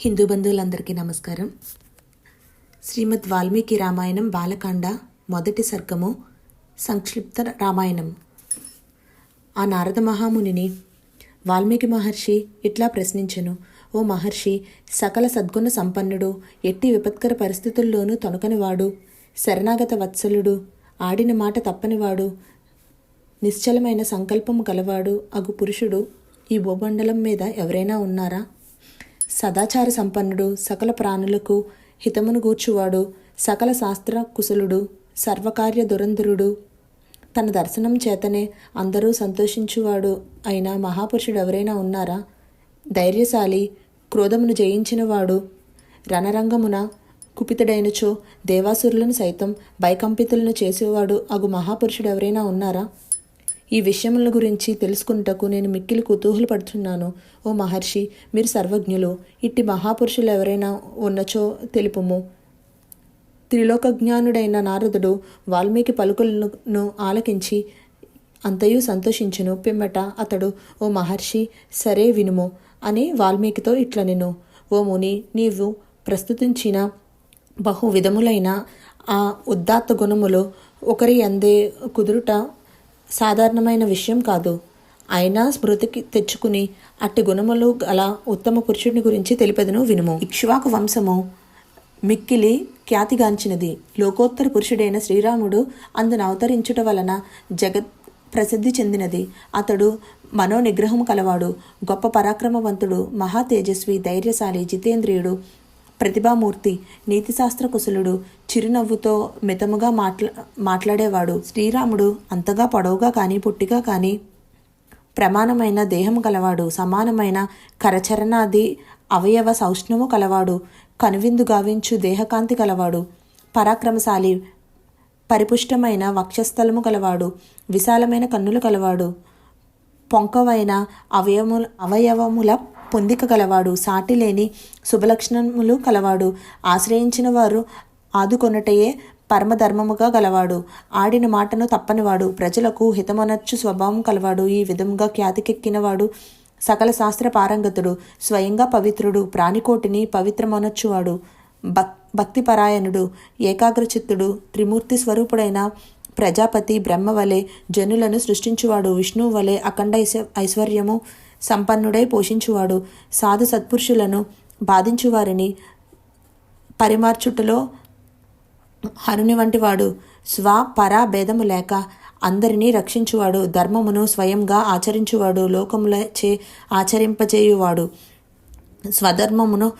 హిందూ బంధువులందరికీ నమస్కారం. శ్రీమద్ వాల్మీకి రామాయణం బాలకాండ మొదటి సర్గము సంక్షిప్త రామాయణం. ఆ నారద మహామునిని వాల్మీకి మహర్షి ఇట్లా ప్రశ్నించెను ఓ మహర్షి సకల సద్గుణ సంపన్నుడు ఎట్టి విపత్కర పరిస్థితుల్లోనూ తొనకనివాడు శరణాగత వత్సలుడు ఆడిన మాట తప్పనివాడు నిశ్చలమైన సంకల్పము గలవాడు అగు పురుషుడు ఈ భూమండలం మీద ఎవరైనా ఉన్నారా? సదాచార సంపన్నుడు సకల ప్రాణులకు హితమును గూర్చువాడు సకల శాస్త్ర కుశలుడు సర్వకార్య దురంధరుడు. తన దర్శనం చేతనే అందరూ సంతోషించువాడు అయిన మహాపురుషుడు ఎవరైనా ఉన్నారా? ధైర్యశాలి క్రోధమును జయించినవాడు రణరంగమున కుపితుడైనచో దేవాసురులను సైతం భయకంపితులను చేసేవాడు అగు మహాపురుషుడు ఎవరైనా ఉన్నారా? ఈ విషయముల గురించి తెలుసుకుంటకు నేను మిక్కిలి కుతూహలపడుతున్నాను ఓ మహర్షి మీరు సర్వజ్ఞులు ఇట్టి మహాపురుషులు ఎవరైనా ఉన్నచో తెలుపుము. త్రిలోకజ్ఞానుడైన నారదుడు వాల్మీకి పలుకులను ఆలకించి అంతయు సంతోషించును. పిమ్మట అతడు ఓ మహర్షి సరే వినుము అని వాల్మీకితో ఇట్లనెను ఓ ముని నీవు ప్రస్తుతించిన బహు విధములైన ఆ ఉద్దాత్త గుణములు ఒకరి అందే కుదురుట సాధారణమైన విషయం కాదు. అయినా స్మృతికి తెచ్చుకుని అట్టి గుణములు గల ఉత్తమ పురుషుడిని గురించి తెలిపెదను వినుము. ఇక్ష్వాకు వంశము మిక్కిలి ఖ్యాతిగాంచినది. లోకోత్తర పురుషుడైన శ్రీరాముడు అందును అవతరించుట వలన జగత్ ప్రసిద్ధి చెందినది. అతడు మనోనిగ్రహము కలవాడు. గొప్ప పరాక్రమవంతుడు మహా తేజస్వి ధైర్యశాలి జితేంద్రియుడు ప్రతిభామూర్తి నీతిశాస్త్ర కుశలుడు చిరునవ్వుతో మితముగా మాట్లా మాట్లాడేవాడు. శ్రీరాముడు అంతగా పొడవుగా కానీ పుట్టిగా కానీ ప్రమాణమైన దేహం కలవాడు సమానమైన కరచరణాది అవయవ సౌష్ణము కలవాడు. కనువిందు గావించు దేహకాంతి కలవాడు పరాక్రమశాలి పరిపుష్టమైన వక్షస్థలము కలవాడు విశాలమైన కన్నులు కలవాడు పొంకవైన అవయముల అవయవముల పొందిక గలవాడు సాటి లేని శుభలక్షణములు కలవాడు. ఆశ్రయించిన వారు ఆదుకొనటయే పరమధర్మముగా గలవాడు. ఆడిన మాటను తప్పనివాడు. ప్రజలకు హితమనర్చు స్వభావం కలవాడు. ఈ విధముగా ఖ్యాతికెక్కినవాడు సకల శాస్త్ర పారంగతుడు స్వయంగా పవిత్రుడు ప్రాణికోటిని పవిత్రమనొచ్చువాడు భక్ భక్తిపరాయణుడు ఏకాగ్రచిత్తుడు త్రిమూర్తి స్వరూపుడైన ప్రజాపతి బ్రహ్మ వలె జనులను సృష్టించువాడు. విష్ణువు వలె అఖండ ఐశ్వర్యము సంపన్నుడై పోషించువాడు. సాధు సత్పురుషులను బాధించువారిని పరిమార్చుటలో హరుని వంటివాడు. స్వ పర భేదము లేక అందరినీ రక్షించువాడు. ధర్మమును స్వయంగా ఆచరించువాడు. లోకములచే ఆచరింపజేయువాడు. స్వధర్మమును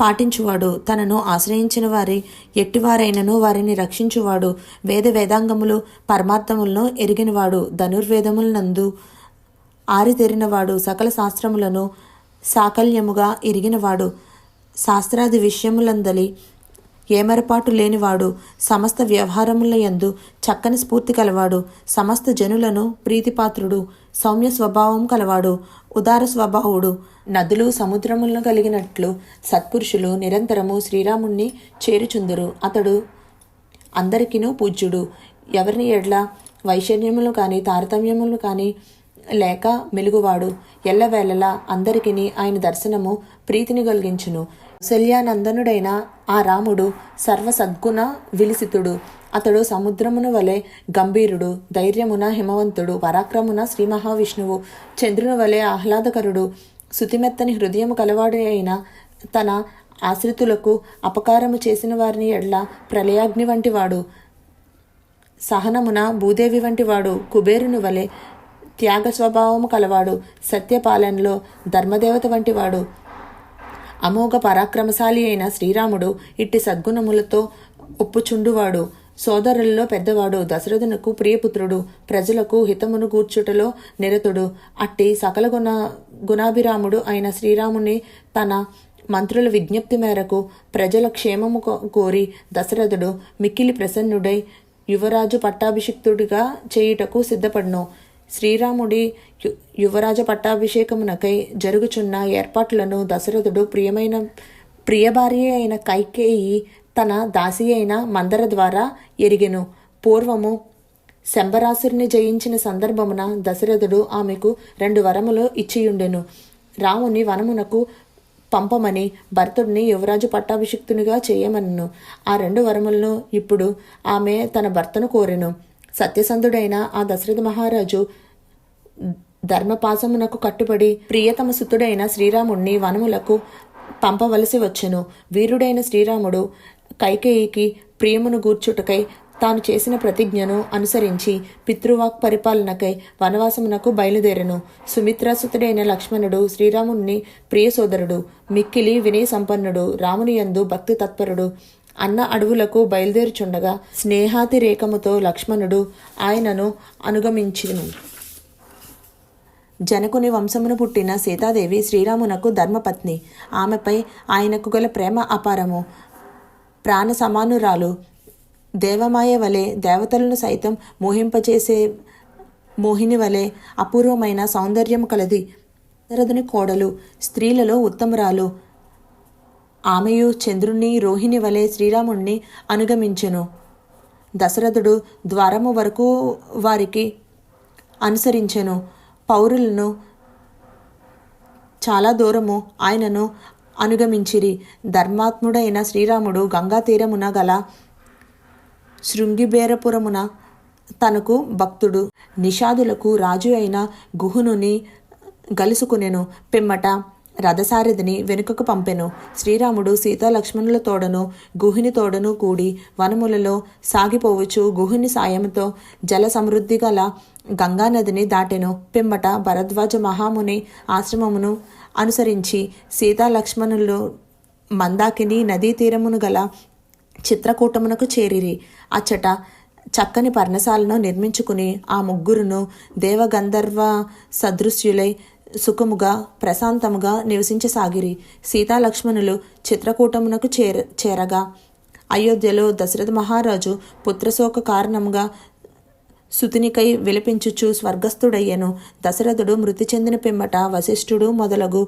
పాటించువాడు. తనను ఆశ్రయించిన వారి ఎట్టివారైనను వారిని రక్షించువాడు. వేద వేదాంగములు పరమార్థములను ఎరిగినవాడు. ధనుర్వేదములనందు ఆరితేరినవాడు సకల శాస్త్రములను సాకల్యముగా ఇరిగినవాడు శాస్త్రాది విషయములందలి ఏమరపాటు లేనివాడు సమస్త వ్యవహారముల యందు చక్కని స్ఫూర్తి కలవాడు సమస్త జనులను ప్రీతిపాత్రుడు సౌమ్య స్వభావం కలవాడు ఉదార స్వభావుడు. నదులు సముద్రములను కలిగినట్లు సత్పురుషులు నిరంతరము శ్రీరాముణ్ణి చేరుచుందురు. అతడు అందరికినూ పూజ్యుడు. ఎవరిని ఎడ్ల వైషమ్యములు కానీ తారతమ్యములు కానీ లేక మెలుగువాడు. ఎల్లవేళలా అందరికిని ఆయన దర్శనము ప్రీతిని కలిగించును శల్యానందనుడైన ఆ రాముడు సర్వ సద్గుణ విలిసితుడు. అతడు సముద్రమును వలె గంభీరుడు ధైర్యమున హిమవంతుడు పరాక్రమున శ్రీ మహావిష్ణువు చంద్రుని వలె ఆహ్లాదకరుడు శుతిమెత్తని హృదయము కలవాడు అయిన తన ఆశ్రితులకు అపకారము చేసిన వారిని ఎడ్ల ప్రళయాగ్ని వంటివాడు. సహనమున భూదేవి వంటివాడు కుబేరుని వలె త్యాగ స్వభావము కలవాడు సత్యపాలనలో ధర్మదేవత వంటివాడు. అమోఘ పరాక్రమశాలి అయిన శ్రీరాముడు ఇట్టి సద్గుణములతో ఒప్పుచుండువాడు. సోదరులలో పెద్దవాడు దశరథునకు ప్రియపుత్రుడు ప్రజలకు హితమును కూర్చుటలో నిరతుడు. అట్టి సకల గుణ గుణాభిరాముడు అయిన శ్రీరాముని తన మంత్రుల విజ్ఞప్తి మేరకు ప్రజల క్షేమము కోరి దశరథుడు మిక్కిలి ప్రసన్నుడై యువరాజు పట్టాభిషిక్తుడిగా చేయుటకు సిద్ధపడ్ను. శ్రీరాముడి యువరాజ పట్టాభిషేకమునకై జరుగుచున్న ఏర్పాట్లను దశరథుడు ప్రియమైన ప్రియభార్య అయిన కైకేయి తన దాసి అయిన మందర ద్వారా ఎరిగెను. పూర్వము శంబరాసురుని జయించిన సందర్భమున దశరథుడు ఆమెకు రెండు వరములు ఇచ్చియుండెను. రాముని వనమునకు పంపమని భరతుడిని యువరాజు పట్టాభిషిక్తునిగా చేయమన్ను ఆ రెండు వరములను ఇప్పుడు ఆమె తన భర్తను కోరెను. సత్యసంధుడైన ఆ దశరథ మహారాజు ధర్మపాసమునకు కట్టుబడి ప్రియతమ సుతుడైన శ్రీరాముణ్ణి వనములకు పంపవలసి వచ్చెను. వీరుడైన శ్రీరాముడు కైకేయికి ప్రియమును గూర్చుటకై తాను చేసిన ప్రతిజ్ఞను అనుసరించి పితృవాక్ పరిపాలనకై వనవాసమునకు బయలుదేరెను. సుమిత్రాసుతుడైన లక్ష్మణుడు శ్రీరాముణ్ణి ప్రియ సోదరుడు మిక్కిలి వినయ సంపన్నుడు రాముని యందు భక్తి తత్పరుడు అన్న అడవులకు బయలుదేరుచుండగా స్నేహాతిరేకముతో లక్ష్మణుడు ఆయనను అనుగమించిను. జనకుని వంశమును పుట్టిన సీతాదేవి శ్రీరామునకు ధర్మపత్ని. ఆమెపై ఆయనకు గల ప్రేమ అపారము. ప్రాణ సమానురాలు దేవమాయ వలె దేవతలను సైతం మోహింపచేసే మోహిని వలె అపూర్వమైన సౌందర్యం కలది. దశరథుని కోడలు. స్త్రీలలో ఉత్తమురాలు. ఆమెయు చంద్రుణ్ణి రోహిణి వలె శ్రీరాముణ్ణి అనుగమించెను. దశరథుడు ద్వారము వరకు వారికి అనుసరించెను. పౌరులను చాలా దూరము ఆయనను అనుగమించిరి. ధర్మాత్ముడైన శ్రీరాముడు గంగా తీరమున గల శృంగిబేరపురమున తనకు భక్తుడు. నిషాదులకు రాజు అయిన గుహునుని గలుసుకునెను. పిమ్మట రథసారథిని వెనుకకు పంపెను. శ్రీరాముడు సీతాలక్ష్మణుల తోడను గుహిని తోడను కూడి వనములలో సాగిపోవచ్చు. గుహిని సాయంతో జల సమృద్ధి గల గంగానదిని దాటెను. పిమ్మట భరద్వాజ మహాముని ఆశ్రమమును అనుసరించి సీతాలక్ష్మణులు మందాకిని నదీ తీరమును గల చిత్రకూటమునకు చేరిరి. అచ్చట చక్కని పర్ణశాలను నిర్మించుకుని ఆ ముగ్గురును దేవగంధర్వ సదృశ్యులై సుఖముగా ప్రశాంతముగా నివసించసాగిరి. సీతాలక్ష్మణులు చిత్రకూటమునకు చేర చేరగా. అయోధ్యలో దశరథ మహారాజు పుత్రశోక కారణముగా సుతినికై విలపించుచు స్వర్గస్థుడయ్యను. దశరథుడు మృతి చెందిన పిమ్మట వశిష్ఠుడు మొదలగు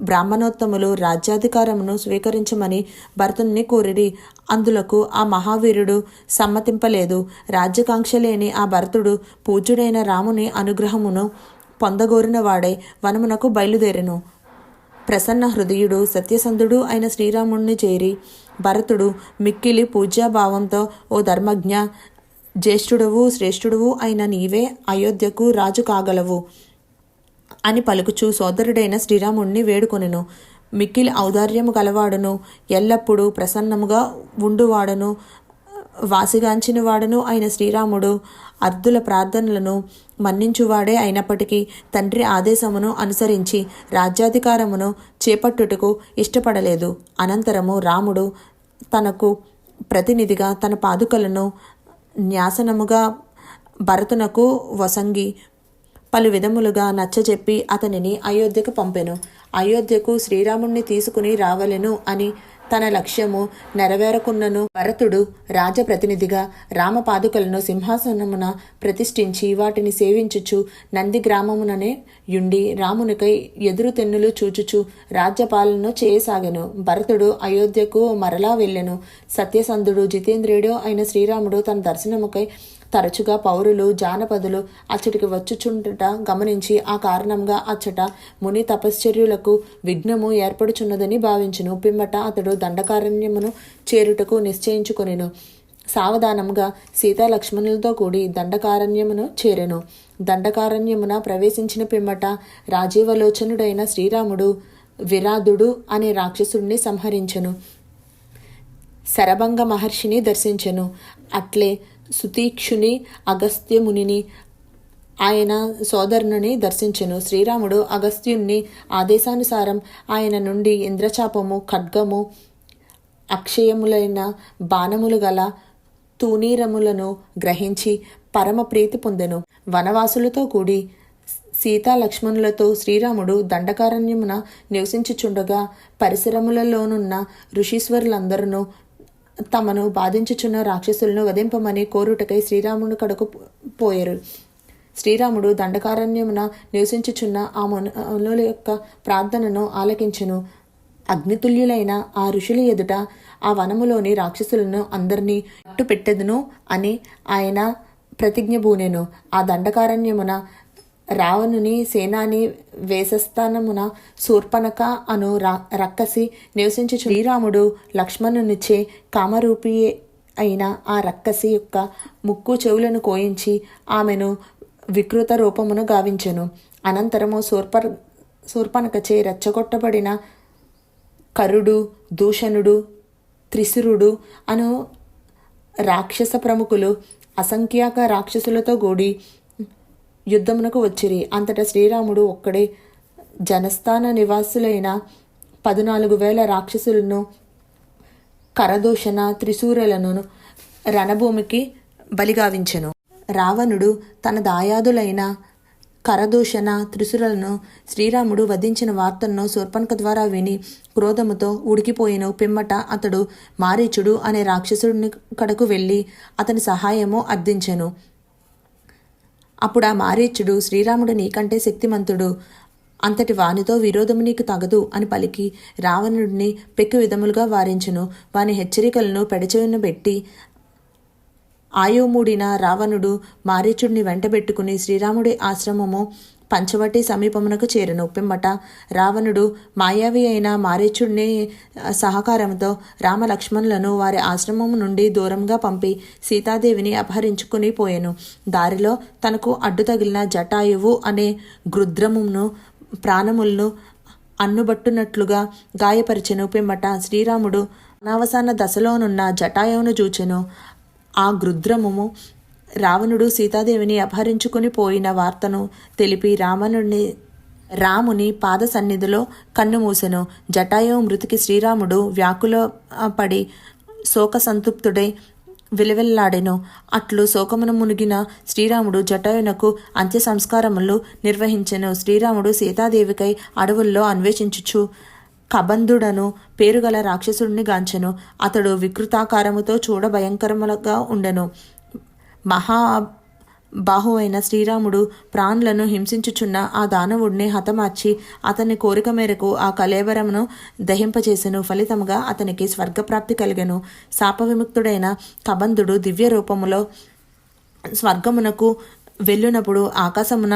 బ్రాహ్మణోత్తములు రాజ్యాధికారమును స్వీకరించమని భరతుని కోరిడి అందులకు ఆ మహావీరుడు సమ్మతింపలేదు. రాజ్యకాంక్ష లేని ఆ భరతుడు పూజ్యుడైన రాముని అనుగ్రహమును పొందగోరిన వాడై వనమునకు బయలుదేరెను. ప్రసన్న హృదయుడు సత్యసంధుడు అయిన శ్రీరాముణ్ణి చేరి భరతుడు మిక్కిలి పూజ్యాభావంతో ఓ ధర్మజ్ఞ జ్యేష్ఠుడవు శ్రేష్ఠుడవు అయిన నీవే అయోధ్యకు రాజు కాగలవు అని పలుకుచూ సోదరుడైన శ్రీరాముణ్ణి వేడుకొనెను. మిక్కిలి ఔదార్యము గలవాడును ఎల్లప్పుడూ ప్రసన్నముగా ఉండువాడను వాసిగాంచిన వాడను అయిన శ్రీరాముడు అర్ధుల ప్రార్థనలను మన్నించువాడే అయినప్పటికీ తండ్రి ఆదేశమును అనుసరించి రాజ్యాధికారమును చేపట్టుటకు ఇష్టపడలేదు. అనంతరము రాముడు తనకు ప్రతినిధిగా తన పాదుకలను న్యాసనముగా భరతునకు వసంగి పలు విధములుగా నచ్చజెప్పి అతనిని అయోధ్యకు పంపెను. అయోధ్యకు శ్రీరాముణ్ణి తీసుకుని రావలెను అని తన లక్ష్యము నెరవేరకున్నను భరతుడు రాజప్రతినిధిగా రామపాదుకలను సింహాసనమున ప్రతిష్ఠించి వాటిని సేవించుచు నంది గ్రామముననే యుండి రామునికై ఎదురు తెన్నులు చూచుచు రాజ్యపాలన చేయసాగెను. భరతుడు అయోధ్యకు మరలా వెళ్ళెను. సత్యసంధుడు జితేంద్రియుడు అయిన శ్రీరాముడు తన దర్శనముకై తరచుగా పౌరులు జానపదులు అచ్చటికి వచ్చుచుండట గమనించి ఆ కారణంగా అచ్చట ముని తపశ్చర్యులకు విఘ్నము ఏర్పడుచున్నదని భావించును. పిమ్మట అతడు దండకారణ్యమును చేరుటకు నిశ్చయించుకొనెను. సావధానంగా సీతాలక్ష్మణులతో కూడి దండకారణ్యమును చేరెను. దండకారణ్యమున ప్రవేశించిన పిమ్మట రాజీవలోచనుడైన శ్రీరాముడు విరాధుడు అనే రాక్షసుడిని సంహరించెను. శరభంగ మహర్షిని దర్శించెను. అట్లే సుతీక్షుని అగస్త్యమునిని ఆయన సోదరుని దర్శించెను. శ్రీరాముడు అగస్త్యుణ్ణి ఆదేశానుసారం ఆయన నుండి ఇంద్రచాపము ఖడ్గము అక్షయములైన బాణములు గల తూనీరములను గ్రహించి పరమ ప్రీతి పొందెను. వనవాసులతో కూడి సీతా లక్ష్మణులతో శ్రీరాముడు దండకారణ్యమున నివసించుచుండగా పరిసరములలోనున్న ఋషీశ్వరులందరూ తమను బాధించుచున్న రాక్షసులను వధింపమని కోరుటకై శ్రీరాముని కడకు పోయారు. శ్రీరాముడు దండకారణ్యమున నివసించుచున్న ఆ మనుల యొక్క ప్రార్థనను ఆలకించెను. అగ్నితుల్యులైన ఆ ఋషుల ఎదుట ఆ వనములోని రాక్షసులను అందరినీ అట్టు పెట్టెదును అని ఆయన ప్రతిజ్ఞ బూనెను ఆ దండకారణ్యమున రావణుని సేనాని వేసస్థానమున శూర్పణక అను రా రక్కసి నివసించు శ్రీరాముడు లక్ష్మణునిచ్చే కామరూపి అయిన ఆ రక్కసి యొక్క ముక్కు చెవులను కోయించి ఆమెను వికృత రూపమును గావించెను. అనంతరము శూర్ప శూర్పణకచే రెచ్చగొట్టబడిన కరుడు దూషణుడు త్రిశురుడు అను రాక్షస ప్రముఖులు అసంఖ్యాక రాక్షసులతో కూడి యుద్ధమునకు వచ్చిరి. అంతటా శ్రీరాముడు ఒక్కడే జనస్థాన నివాసులైన పద్నాలుగు వేల రాక్షసులను కరదూషణ త్రిశూరులను రణభూమికి బలిగావించెను. రావణుడు తన దాయాదులైన కరదూషణ త్రిశూరులను శ్రీరాముడు వధించిన వార్తలను శూర్పణక ద్వారా విని క్రోధముతో ఉడికిపోయిన. పిమ్మట అతడు మారీచుడు అనే రాక్షసుడిని కడకు వెళ్ళి అతని సహాయము అర్థించెను. అప్పుడు ఆ మారీచుడు శ్రీరాముడు నీకంటే శక్తిమంతుడు. అంతటి వానితో విరోధము నీకు తగదు అని పలికి. రావణుడిని పెక్కు విధములుగా వారించును. వాని హెచ్చరికలను పెడచెవిన పెట్టి ఆయోమూడిన రావణుడు మారీచుడిని వెంటబెట్టుకుని శ్రీరాముడి ఆశ్రమము పంచవటి సమీపమునకు చేరను పిమ్మట రావణుడు మాయావి అయిన మారీచుడిని సహకారంతో రామలక్ష్మణులను వారి ఆశ్రమము నుండి దూరంగా పంపి సీతాదేవిని అపహరించుకుని పోయెను. దారిలో తనకు అడ్డు తగిలిన జటాయువు అనే గృద్రమును ప్రాణములను అన్నుబట్టునట్లుగా గాయపరిచెను. పిమ్మట శ్రీరాముడు అనవసాన దశలోనున్న జటాయువును చూచెను. ఆ గృద్రముము రావణుడు సీతాదేవిని అపహరించుకుని పోయిన వార్తను తెలిపి రావణుడిని రాముని పాద సన్నిధిలో కన్నుమూసెను జటాయు మృతికి శ్రీరాముడు వ్యాకుల పడి శోక సంతృప్తుడై విలవిల్లాడెను. అట్లు శోకమును మునిగిన శ్రీరాముడు జటాయునకు అంత్య సంస్కారములు నిర్వహించెను. శ్రీరాముడు సీతాదేవికై అడవుల్లో అన్వేషించుచు కబంధుడను పేరుగల రాక్షసుడిని గాంచెను. అతడు వికృతాకారముతో చూడ భయంకరములుగా ఉండెను. మహా బాహు అయిన శ్రీరాముడు ప్రాణులను హింసించుచున్న ఆ దానవుడిని హతమార్చి అతని కోరిక మేరకు ఆ కలేవరమును దహింపచేసెను ఫలితముగా అతనికి స్వర్గప్రాప్తి కలిగెను. శాప విముక్తుడైన కబంధుడు దివ్య రూపములో స్వర్గమునకు వెళ్ళినప్పుడు ఆకాశమున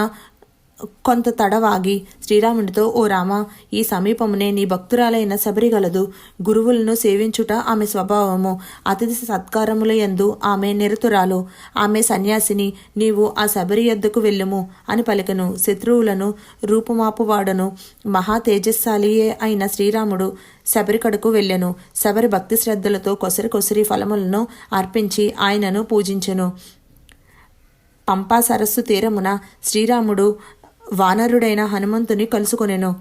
కొంత తడవాగి శ్రీరాముడితో ఓ రామ ఈ సమీపమునే నీ భక్తురాలైన శబరిగలదు. గురువులను సేవించుట ఆమె స్వభావము. అతిథి సత్కారముల యందు ఆమె నిరతురాలు. ఆమె సన్యాసిని నీవు ఆ శబరి ఎద్దుకు వెళ్ళుము అని పలికను. శత్రువులను రూపుమాపువాడను మహా తేజస్శాలియే అయిన శ్రీరాముడు శబరికడకు వెళ్ళెను. శబరి భక్తి శ్రద్ధలతో కొసరి కొసరి ఫలములను అర్పించి ఆయనను పూజించెను. పంపా సరస్సు తీరమున శ్రీరాముడు వానరుడైన హనుమంతుని కలుసుకొనెను.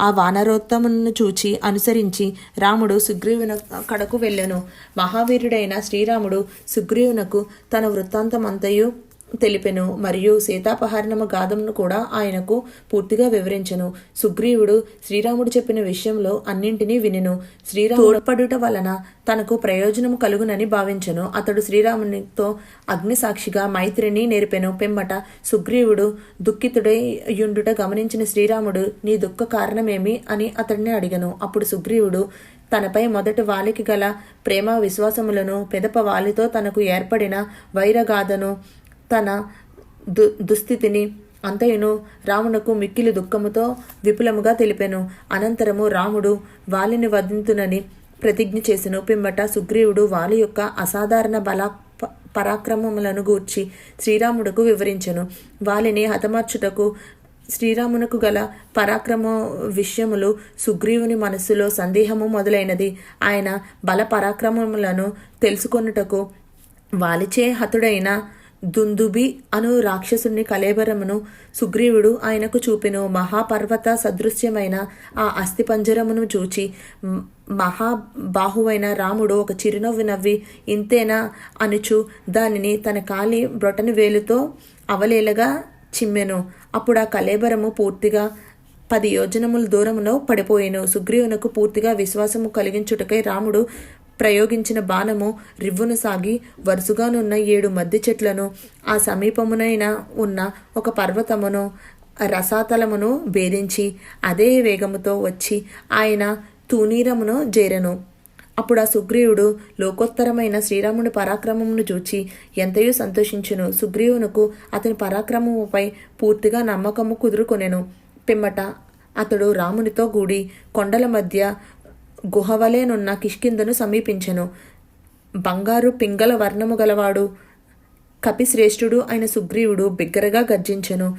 ఆ వానరోత్తమును చూచి అనుసరించి రాముడు సుగ్రీవున కడకు వెళ్ళెను. మహావీరుడైన శ్రీరాముడు సుగ్రీవునకు తన వృత్తాంతమంతయు తెలిపెను. మరియు సీతాపహరణము గాథమును కూడా ఆయనకు పూర్తిగా వివరించెను. సుగ్రీవుడు శ్రీరాముడు చెప్పిన విషయంలో అన్నింటినీ వినెను. శ్రీరాముడు తోడ్పడుట వలన తనకు ప్రయోజనము కలుగునని భావించెను. అతడు శ్రీరామునితో అగ్నిసాక్షిగా మైత్రిని నేర్పెను. పిమ్మట సుగ్రీవుడు దుఃఖితుడై యుండుట గమనించిన శ్రీరాముడు నీ దుఃఖ కారణమేమి? అని అతడిని అడిగను. అప్పుడు సుగ్రీవుడు తనపై మొదటి వాలికి గల ప్రేమ విశ్వాసములను పెదప వాలితో తనకు ఏర్పడిన వైరగాథను తన దు దుస్థితిని అంతయును రామునకు మిక్కిలి దుఃఖముతో విపులముగా తెలిపెను. అనంతరము రాముడు వాలిని వధింతునని ప్రతిజ్ఞ చేసెను. పిమ్మట సుగ్రీవుడు వాలి యొక్క అసాధారణ బల పరాక్రమములను గూర్చి శ్రీరాముడుకు వివరించెను. వాలిని హతమార్చుటకు శ్రీరామునకు గల పరాక్రమ విషయములు సుగ్రీవుని మనస్సులో సందేహము మొదలైనది. ఆయన బల పరాక్రమములను తెలుసుకొనుటకు వాలిచే హతుడైన దుందుబి అను రాక్షసుని కలేబరమును సుగ్రీవుడు ఆయనకు చూపెను. మహాపర్వత సదృశ్యమైన ఆ అస్థిపంజరమును చూచి మహాబాహువైన రాముడు ఒక చిరునవ్వు నవ్వి ఇంతేనా అనుచు దానిని తన కాలి బ్రొటని వేలుతో అవలేలగా చిమ్మెను. అప్పుడు ఆ కలేబరము పూర్తిగా పది యోజనముల దూరములో పడిపోయాను. సుగ్రీవునకు పూర్తిగా విశ్వాసము కలిగించుటకై రాముడు ప్రయోగించిన బాణము రివ్వును సాగి వరుసగానున్న ఏడు మద్ది చెట్లను ఆ సమీపమునైన ఉన్న ఒక పర్వతమును రసాతలమును భేదించి అదే వేగముతో వచ్చి ఆయన తూనీరమును చేరెను అప్పుడు ఆ సుగ్రీవుడు లోకోత్తరమైన శ్రీరాముని పరాక్రమమును చూచి ఎంతయో సంతోషించును. సుగ్రీవునకు అతని పరాక్రమముపై పూర్తిగా నమ్మకము కుదురుకొనెను. పిమ్మట అతడు రామునితో కూడి కొండల మధ్య గుహవలేనున్న కిష్కిందను సమీపించెను. బంగారు పింగళ వర్ణము గలవాడు కపిశ్రేష్ఠుడు అయిన సుగ్రీవుడు బిగ్గరగా గర్జించెను.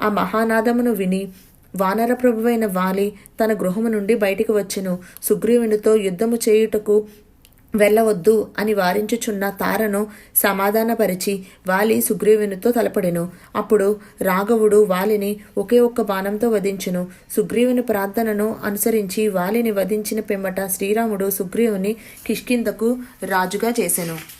ఆ మహానాదమును విని వానర ప్రభువైన వాలి తన గృహము నుండి బయటికి వచ్చెను. సుగ్రీవునితో యుద్ధము చేయుటకు వెళ్ళవద్దు అని వారించుచున్న తారను సమాధానపరిచి వాలి సుగ్రీవునితో తలపడెను. అప్పుడు రాఘవుడు వాలిని ఒకే ఒక్క బాణంతో వధించెను. సుగ్రీవుని ప్రార్థనను అనుసరించి వాలిని వధించిన పిమ్మట శ్రీరాముడు సుగ్రీవుని కిష్కిందకు రాజుగా చేసెను.